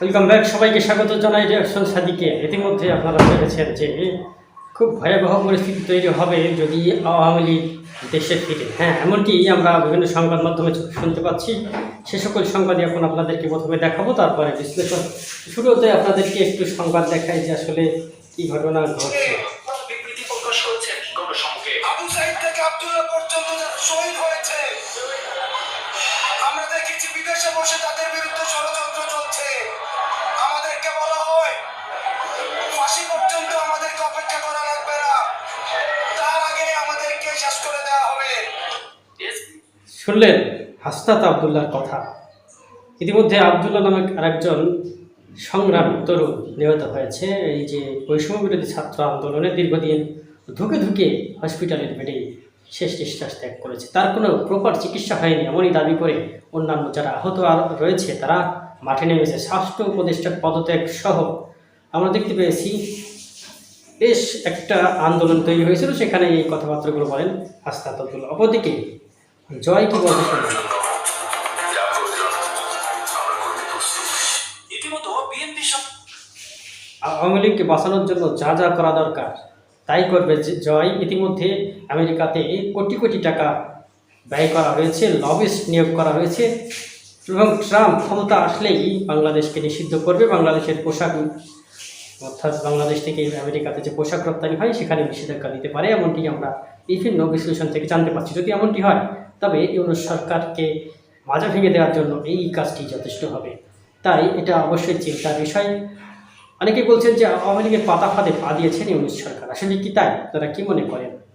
Welcome back সবাইকে স্বাগত জানাই রিয়াকশন সাদিকে ইতিমধ্যে আপনারা জেনেছেন যে খুব ভয়াবহ পরিস্থিতি তৈরি হবে যদি আওয়ামী লীগ দেশে ফিরে। হ্যাঁ এমনকি আমরা বিভিন্ন সংবাদ মাধ্যমে শুনতে পাচ্ছি। সে সকল সংবাদই এখন আপনাদেরকে প্রথমে দেখাবো, তারপরে বিশ্লেষণ শুরুতে আপনাদেরকে একটু সংবাদ দেখাই যে আসলে কি ঘটনা ঘটছে। আমরা দেখেছি বিদেশে বসে তাদের শুনলেন? হাসনাত আবদুল্লাহর কথা। ইতিমধ্যে আবদুল্লাহ নামক আরেকজন সংগ্রাম তরুণ নিহত হয়েছে। এই যে বৈষম্য বিরোধী ছাত্র আন্দোলনে দীর্ঘদিন ধুকে ধুকে হসপিটালের বেডে শেষ নিঃশ্বাস ত্যাগ করেছে। তার কোনো প্রপার চিকিৎসা হয়নি, এমনই দাবি করে অন্যান্য যারা আহত রয়েছে, তারা মাঠে নেমেছে। স্বাস্থ্য উপদেষ্টার পদত্যাগ সহ আমরা দেখতে পেয়েছি বেশ একটা আন্দোলন তৈরি হয়েছিল সেখানে এই কথাবার্তাগুলো বলেন আবদুল্লাহ অপরদিকে জয় কি বলতে শুনলেন আওয়ামী লীগকে বাঁচানোর জন্য যা যা করা দরকার তাই করবে যে জয়। ইতিমধ্যে আমেরিকাতে কোটি কোটি টাকা ব্যয় করা হয়েছে লবিস্ট নিয়োগ করা হয়েছে এবং ট্রাম্প ক্ষমতা আসলেই বাংলাদেশকে নিষিদ্ধ করবে। বাংলাদেশের পোশাক অর্থাৎ বাংলাদেশ থেকে আমেরিকাতে যে পোশাক রপ্তানি হয়, সেখানে নিষেধাজ্ঞা দিতে পারে, এমনটি আমরা বিভিন্ন বিশ্লেষণ থেকে জানতে পারছি। যদি এমনটি হয়, তবে ইউনুস সরকারকে মাজা ভেঙে দেওয়ার জন্য এই কাজটি যথেষ্ট হবে। তাই এটা অবশ্যই চিন্তার বিষয়। অনেকে বলছেন যে আওয়ামী লীগের পাতা ফাঁদে পা দিয়েছেন ইউনুস সরকার। আসলে কি তাই? তারা কি মনে করে